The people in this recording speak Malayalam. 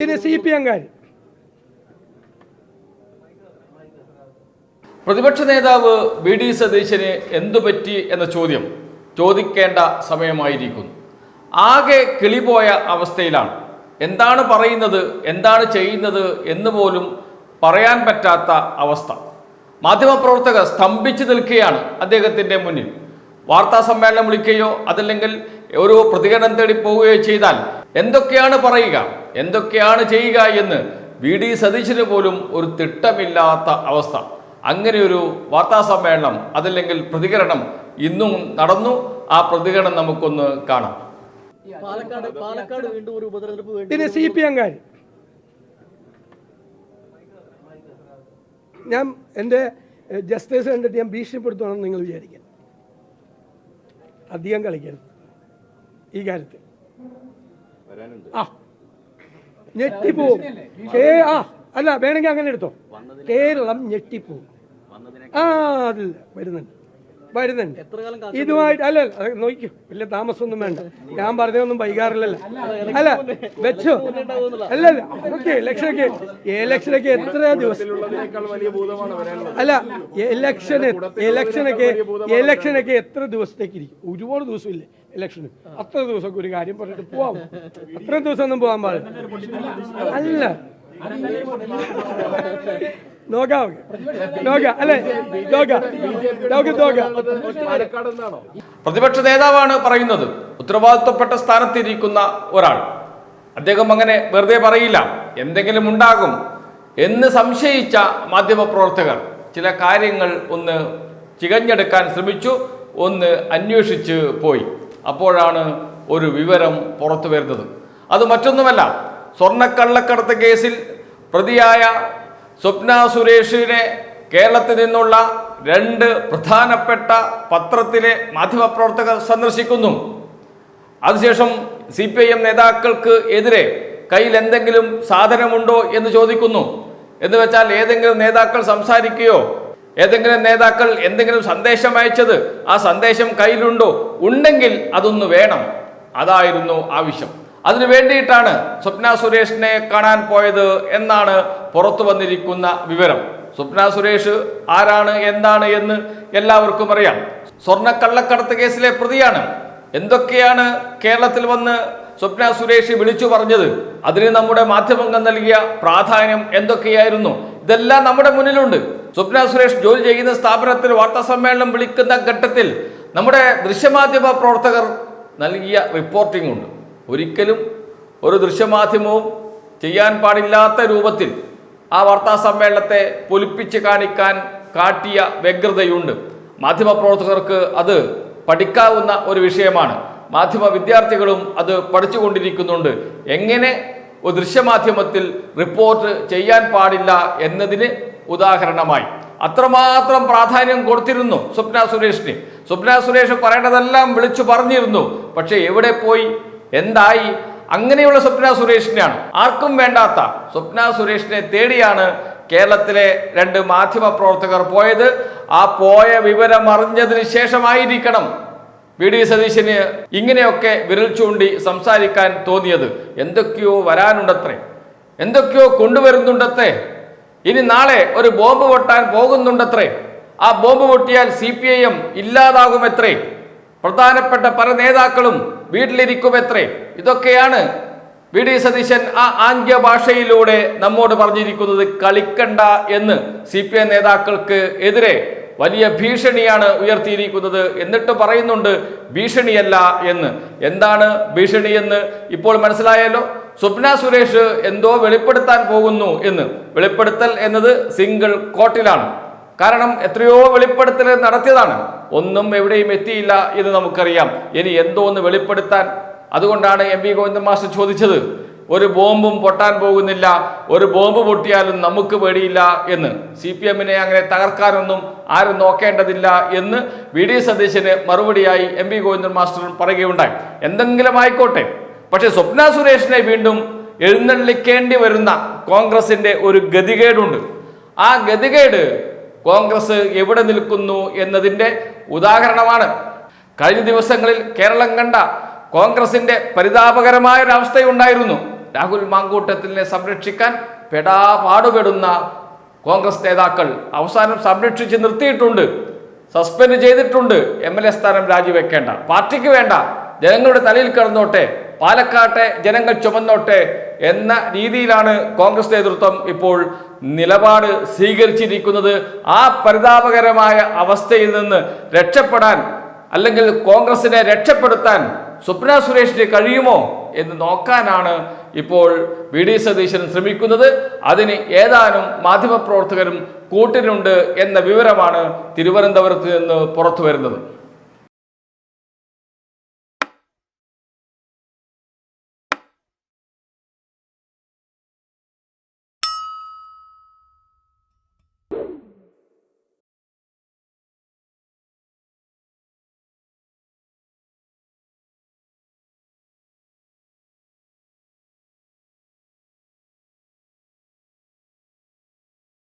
പിന്നെ സി പി എംകാർ പ്രതിപക്ഷ നേതാവ് വി ഡി സതീശന് എന്തു പറ്റി എന്ന ചോദ്യം ചോദിക്കേണ്ട സമയമായിരിക്കുന്നു. ആകെ കിളിപോയ അവസ്ഥയിലാണ്. എന്താണ് പറയുന്നത് എന്താണ് ചെയ്യുന്നത് എന്ന് പോലും പറയാൻ പറ്റാത്ത അവസ്ഥ. മാധ്യമപ്രവർത്തകർ സ്തംഭിച്ചു നിൽക്കുകയാണ് അദ്ദേഹത്തിന്റെ മുന്നിൽ. വാർത്താ സമ്മേളനം വിളിക്കുകയോ അതല്ലെങ്കിൽ ഒരു പ്രതികരണം തേടി പോവുകയോ ചെയ്താൽ എന്തൊക്കെയാണ് പറയുക? എന്തൊക്കെയാണ് ചെയ്യുക എന്ന് വി ഡി സതീശന് പോലും ഒരു തിട്ടമില്ലാത്ത അവസ്ഥ. അങ്ങനെയൊരു ഒരു വാർത്താ സമ്മേളനം അതല്ലെങ്കിൽ പ്രതികരണം ഇന്നും നടന്നു. ആ പ്രതികരണം നമുക്കൊന്ന് കാണാം. പാലക്കാട് പാലക്കാട് വീണ്ടും ഒരു ഉപതെരഞ്ഞെടുപ്പ് വേണ്ടി പിന്നെ സി പി എംകാർ ഞാൻ എന്റെ ജസ്റ്റിസ് കണ്ടിട്ട് ഞാൻ ഭീഷണിപ്പെടുത്തുവാണെന്ന് നിങ്ങൾ വിചാരിക്കാം അധികം കളിക്കരുത്. ഈ കാര്യത്തിൽ. ആ. ഞെട്ടിപ്പോവും. കേ ആ അല്ല വേണമെങ്കിൽ അങ്ങനെ എടുത്തോ. കേരളം ഞെട്ടിപ്പോവും ആ അതില്ല വരുന്നുണ്ട്. വരുന്നുണ്ട്. എത്ര കാലം കാ- ഇതുമായിട്ട് അല്ല അല്ല, അത് വലിയ താമസമൊന്നും വേണ്ട. ഞാൻ പറഞ്ഞതൊന്നും വൈകാറില്ലല്ലോ. അല്ല വെച്ചോ. അല്ല അല്ല ഓക്കെ ഇലക്ഷനൊക്കെ ഇലക്ഷനൊക്കെ എത്ര ദിവസം അല്ല ഇലക്ഷന് ഇലക്ഷനൊക്കെ ഇലക്ഷനൊക്കെ എത്ര ദിവസത്തേക്ക് ഇരിക്കും? ഒരുപാട് ദിവസമില്ലേ? ഇലക്ഷന് അത്ര ദിവസമൊക്കെ ഒരു കാര്യം പറഞ്ഞിട്ട് പോവാം. അത്ര ദിവസം ഒന്നും പോകാൻ പാടില്ല. അല്ല. അല്ലേ? പ്രതിപക്ഷ നേതാവാണ് പറയുന്നത്. ഉത്തരവാദിത്വപ്പെട്ട സ്ഥാനത്തിരിക്കുന്ന ഒരാൾ. അദ്ദേഹം അങ്ങനെ വെറുതെ പറയില്ല. എന്തെങ്കിലും ഉണ്ടാകും എന്ന് സംശയിച്ച മാധ്യമപ്രവർത്തകർ ചില കാര്യങ്ങൾ ഒന്ന് ചികഞ്ഞെടുക്കാൻ ശ്രമിച്ചു ഒന്ന് അന്വേഷിച്ച് പോയി. അപ്പോഴാണ് ഒരു വിവരം പുറത്തു വരുന്നത്. അത് മറ്റൊന്നുമല്ല സ്വർണക്കള്ളക്കടത്ത് കേസിൽ പ്രതിയായ സ്വപ്ന സുരേഷിനെ കേരളത്തിൽ നിന്നുള്ള രണ്ട് പ്രധാനപ്പെട്ട പത്രത്തിലെ മാധ്യമപ്രവർത്തകർ സന്ദർശിക്കുന്നു. അതിനുശേഷം സി പി ഐ എം നേതാക്കൾക്ക് എതിരെ കയ്യിൽ എന്തെങ്കിലും സാധനമുണ്ടോ എന്ന് ചോദിക്കുന്നു. എന്ന് വെച്ചാൽ ഏതെങ്കിലും നേതാക്കൾ സംസാരിക്കുകയോ ഏതെങ്കിലും നേതാക്കൾ എന്തെങ്കിലും സന്ദേശം അയച്ചത് ആ സന്ദേശം കയ്യിലുണ്ടോ? ഉണ്ടെങ്കിൽ അതൊന്ന് വേണം. അതായിരുന്നു ആവശ്യം. അതിനു വേണ്ടിയിട്ടാണ് സ്വപ്ന സുരേഷിനെ കാണാൻ പോയത് എന്നാണ് പുറത്തു വന്നിരിക്കുന്ന വിവരം. സ്വപ്ന സുരേഷ് ആരാണ് എന്താണ് എന്ന് എല്ലാവർക്കും അറിയാം. സ്വർണ കള്ളക്കടത്ത് കേസിലെ പ്രതിയാണ്. എന്തൊക്കെയാണ് കേരളത്തിൽ വന്ന് സ്വപ്ന സുരേഷ് വിളിച്ചു പറഞ്ഞത്? അതിന് നമ്മുടെ മാധ്യമങ്ങൾ നൽകിയ പ്രാധാന്യം എന്തൊക്കെയായിരുന്നു? ഇതെല്ലാം നമ്മുടെ മുന്നിലുണ്ട്. സ്വപ്ന സുരേഷ് ജോലി ചെയ്യുന്ന സ്ഥാപനത്തിൽ വാർത്താ സമ്മേളനം വിളിക്കുന്ന ഘട്ടത്തിൽ നമ്മുടെ ദൃശ്യമാധ്യമ പ്രവർത്തകർ നൽകിയ റിപ്പോർട്ടിംഗ് ഉണ്ട്. ഒരിക്കലും ഒരു ദൃശ്യമാധ്യമവും ചെയ്യാൻ പാടില്ലാത്ത രൂപത്തിൽ ആ വാർത്താ സമ്മേളനത്തെ പൊലിപ്പിച്ച് കാണിക്കാൻ കാട്ടിയ വ്യഗ്രതയുണ്ട്. മാധ്യമപ്രവർത്തകർക്ക് അത് പഠിക്കാവുന്ന ഒരു വിഷയമാണ്. മാധ്യമ വിദ്യാർത്ഥികളും അത് പഠിച്ചുകൊണ്ടിരിക്കുന്നുണ്ട്. എങ്ങനെ ദൃശ്യമാധ്യമത്തിൽ റിപ്പോർട്ട് ചെയ്യാൻ പാടില്ല എന്നതിന് ഉദാഹരണമായി. അത്രമാത്രം പ്രാധാന്യം കൊടുത്തിരുന്നു സ്വപ്ന സുരേഷിന്. സ്വപ്ന സുരേഷ് പറയേണ്ടതെല്ലാം വിളിച്ചു പറഞ്ഞിരുന്നു. പക്ഷേ എവിടെ പോയി? എന്തായി? അങ്ങനെയുള്ള സ്വപ്ന സുരേഷിനെയാണ്. ആർക്കും വേണ്ടാത്ത സ്വപ്ന സുരേഷിനെ തേടിയാണ് കേരളത്തിലെ രണ്ട് മാധ്യമ പ്രവർത്തകർ പോയത്. ആ പോയ വിവരം അറിഞ്ഞതിന് ശേഷമായിരിക്കണം വി ഡി സതീശന് ഇങ്ങനെയൊക്കെ വിരൽ ചൂണ്ടി സംസാരിക്കാൻ തോന്നിയത് എന്തൊക്കെയോ വരാനുണ്ടത്രേ. എന്തൊക്കെയോ കൊണ്ടുവരുന്നുണ്ടത്രേ. ഇനി നാളെ ഒരു ബോംബ് പൊട്ടാൻ പോകുന്നുണ്ടത്രേ. ആ ബോംബ് പൊട്ടിയാൽ സി പി ഐ എം ഇല്ലാതാകുമെത്രേ. പ്രധാനപ്പെട്ട പല നേതാക്കളും വീട്ടിലിരിക്കുമെത്രേ. ഇതൊക്കെയാണ് വി ഡി സതീശൻ ആ ആംഗ്യ ഭാഷയിലൂടെ നമ്മോട് പറഞ്ഞിരിക്കുന്നത് കളിക്കണ്ട എന്ന് സി പി ഐ നേതാക്കൾക്ക് എതിരെ വലിയ ഭീഷണിയാണ് ഉയർത്തിയിരിക്കുന്നത് എന്നിട്ട് പറയുന്നുണ്ട് ഭീഷണിയല്ല എന്ന്. എന്താണ് ഭീഷണി എന്ന്? ഇപ്പോൾ മനസ്സിലായല്ലോ? സ്വപ്ന സുരേഷ് എന്തോ വെളിപ്പെടുത്താൻ പോകുന്നു എന്ന്. വെളിപ്പെടുത്തൽ എന്നത് സിംഗിൾ കോട്ടിലാണ്. കാരണം എത്രയോ വെളിപ്പെടുത്തൽ നടത്തിയതാണ്. ഒന്നും എവിടെയും എത്തിയില്ല എന്ന് നമുക്കറിയാം. ഇനി എന്തോ ഒന്ന് വെളിപ്പെടുത്താൻ? അതുകൊണ്ടാണ് എം വി ഗോവിന്ദൻ മാസ്റ്റർ ചോദിച്ചത്. ഒരു ബോംബും പൊട്ടാൻ പോകുന്നില്ല ഒരു ബോംബ് പൊട്ടിയാലും നമുക്ക് പേടിയില്ല എന്ന്. സി പി എമ്മിനെ അങ്ങനെ തകർക്കാനൊന്നും ആരും നോക്കേണ്ടതില്ല എന്ന് വി ഡി സതീശന് മറുപടിയായി എം വി ഗോവിന്ദൻ മാസ്റ്റർ പറയുകയുണ്ടായി. എന്തെങ്കിലും ആയിക്കോട്ടെ. പക്ഷെ സ്വപ്ന സുരേഷിനെ വീണ്ടും എഴുന്നള്ളിക്കേണ്ടി വരുന്ന കോൺഗ്രസിന്റെ ഒരു ഗതികേടുണ്ട്. ആ ഗതികേട് കോൺഗ്രസ് എവിടെ നിൽക്കുന്നു എന്നതിന്റെ ഉദാഹരണമാണ്. കഴിഞ്ഞ ദിവസങ്ങളിൽ കേരളം കണ്ട കോൺഗ്രസിന്റെ പരിതാപകരമായ ഒരു അവസ്ഥയുണ്ടായിരുന്നു രാഹുൽ മാങ്കൂട്ടത്തിനെ സംരക്ഷിക്കാൻ പെടാ പാടുപെടുന്ന കോൺഗ്രസ് നേതാക്കൾ അവസാനം സംരക്ഷിച്ച് നിർത്തിയിട്ടുണ്ട് സസ്പെൻഡ് ചെയ്തിട്ടുണ്ട്. എം എൽ എ സ്ഥാനം രാജിവെക്കേണ്ട. പാർട്ടിക്ക് വേണ്ട. ജനങ്ങളുടെ തലയിൽ കിടന്നോട്ടെ. പാലക്കാട്ടെ ജനങ്ങൾ ചുമന്നോട്ടെ എന്ന രീതിയിലാണ് കോൺഗ്രസ് നേതൃത്വം ഇപ്പോൾ നിലപാട് സ്വീകരിച്ചിരിക്കുന്നത്. ആ പരിതാപകരമായ അവസ്ഥയിൽ നിന്ന് രക്ഷപ്പെടാൻ അല്ലെങ്കിൽ കോൺഗ്രസിനെ രക്ഷപ്പെടുത്താൻ സ്വപ്ന സുരേഷിന് കഴിയുമോ എന്ന് നോക്കാനാണ് ഇപ്പോൾ വി ഡി സതീശൻ ശ്രമിക്കുന്നത് അതിന് ഏതാനും മാധ്യമപ്രവർത്തകരും കൂട്ടിനുണ്ട് എന്ന വിവരമാണ് തിരുവനന്തപുരത്ത് നിന്ന് പുറത്തു വരുന്നത്